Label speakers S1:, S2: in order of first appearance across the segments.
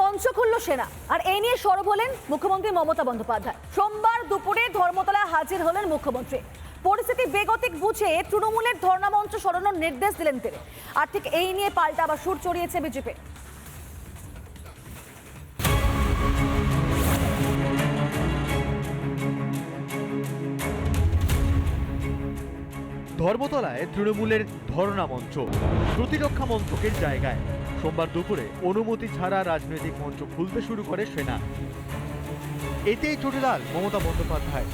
S1: মঞ্চ খুলল সেনা। আর এই নিয়ে সরব হলেন মুখ্যমন্ত্রী মমতা বন্দ্যোপাধ্যায়। সোমবার দুপুরে ধর্মতলায় হাজির হলেন মুখ্যমন্ত্রী। পরিস্থিতি বেগতিক বুঝে তৃণমূলের ধর্ণামঞ্চ সরানোর নির্দেশ দিলেন তিনি। আর ঠিক এই নিয়ে পাল্টা আবার সুর চড়িয়েছে বিজেপি।
S2: ধর্মতলায় তৃণমূলের ধর্ণা মঞ্চ। প্রতিরক্ষা মন্ত্রকের জায়গায়। সোমবার দুপুরে অনুমতি ছাড়া রাজনৈতিক মঞ্চ খুলতে শুরু করে সেনা। এতেই চটিলাল মমতা বন্দ্যোপাধ্যায়।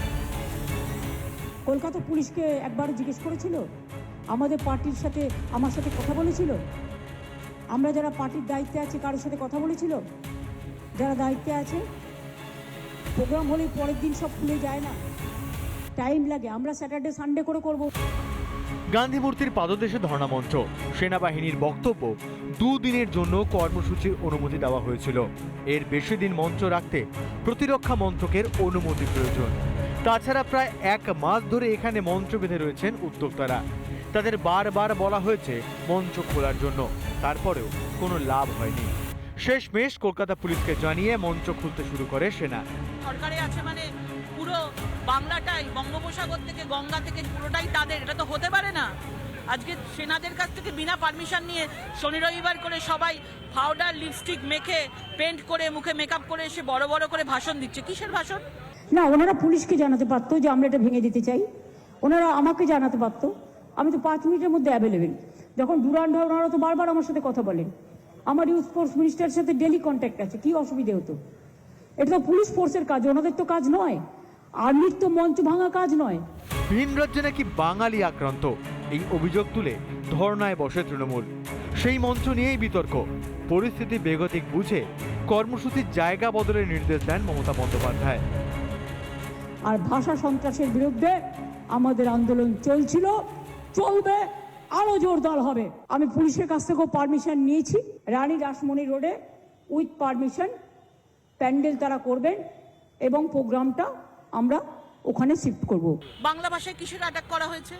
S3: কলকাতা পুলিশকে একবার জিজ্ঞেস করেছিল? আমাদের পার্টির সাথে আমার সাথে কথা বলেছিল? আমরা যারা পার্টির দায়িত্বে আছি, কারোর সাথে কথা বলেছিল? যারা দায়িত্বে আছে? প্রোগ্রাম হলে পরের দিন সব খুলে যায় না। টাইম লাগে, আমরা স্যাটারডে, সানডে করে করব।
S2: গান্ধী মূর্তির পাদদেশে ধর্ণা মঞ্চ সেনাবাহিনীর বক্তব্য, দুদিনের জন্য কর্মসূচির অনুমতি দেওয়া হয়েছিল। এর বেশি দিন মঞ্চ রাখতে প্রতিরক্ষা মন্ত্রকের অনুমতি প্রয়োজন। তাছাড়া প্রায় এক মাস ধরে এখানে মঞ্চ বেঁধে রয়েছেন উদ্যোক্তারা। তাদের বারবার বলা হয়েছে মঞ্চ খোলার জন্য। তারপরেও কোনো লাভ হয়নি। শেষমেশ কলকাতা পুলিশকে জানিয়ে মঞ্চ খুলতে শুরু করে সেনা।
S4: সরকারে আছে মানে পুরো বাংলাটাই, বঙ্গোপসাগর থেকে, গঙ্গা থেকে পুরোটাই তাদের। এটা তো হতে পারে না। আজকে সেনাদের কাছ থেকে বিনা পারমিশন নিয়ে শনি রবিবার করে সবাই পাউডার লিপস্টিক মেখে পেন্ট করে, মুখে মেকআপ করে এসে বড় বড় করে ভাষণ দিচ্ছে। কিসের ভাষণ?
S3: না, ওনারা পুলিশকে জানাতে পারতো যে আমরা এটা ভেঙে দিতে চাই। ওনারা আমাকে জানাতে পারতো আমি তো পাঁচ মিনিটের মধ্যে অ্যাভেলেবেল যখন ডুরান্ড হয় ওনারা তো বারবার আমার সাথে কথা বলেন। আমার ইউথ স্পোর্টস মিনিস্টারের সাথে ডেলি কন্ট্যাক্ট আছে। কি অসুবিধে হতো? এটা তো পুলিশ ফোর্সের কাজ, ওনাদের তো কাজ নয়। আর্মির তো মঞ্চ ভাঙা কাজ নয়।
S2: ভিন রাজ্যে নাকি বাঙালি আক্রান্ত? এই অভিযোগ তুলে ধর্নায় বসে তৃণমূল। সেই মঞ্চ নিয়েই বিতর্ক। পরিস্থিতি বেগতিক বুঝে কর্মসূচির জায়গা বদলের নির্দেশ দেন মমতা বন্দ্যোপাধ্যায়।
S3: আর ভাষা সন্ত্রাসের বিরুদ্ধে আমাদের আন্দোলন চলছিল চলবে আরও জোরদার হবে। আমি পুলিশের কাছ থেকেও পারমিশন নিয়েছি। রানী রাসমণি রোডে উইথ পারমিশন প্যান্ডেল তারা করবেন এবং প্রোগ্রামটা আমরা ওখানে শিফট করব।
S4: বাংলা ভাষায় কিসের অ্যাটাক করা হয়েছে?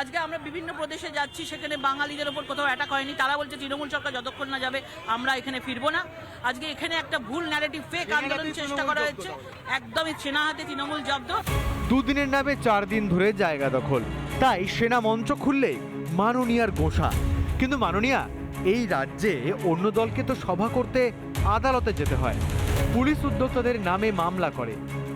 S4: আজকে আমরা বিভিন্ন প্রদেশে যাচ্ছি সেখানে বাঙালিদের ওপর কোথাও অ্যাটাক হয়নি। তারা বলছে তৃণমূল সরকার যতক্ষণ না যাবে আমরা এখানে ফিরবো না। আজকে এখানে একটা ভুল ন্যারেটিভ ফেক আন্দোলন চেষ্টা করা হচ্ছে। একদমই চেনা হাতে তৃণমূল জব্দ।
S2: দুদিনের নামে চার দিন ধরে জায়গা দখল। তাই সেনা মঞ্চ খুললে মাননীয়ার গোসা। কিন্তু মাননীয়া এই রাজ্যে অন্য দলকে তো সভা করতে আদালতে যেতে হয়। পুলিশ উদ্যোক্তাদের নামে মামলা করে।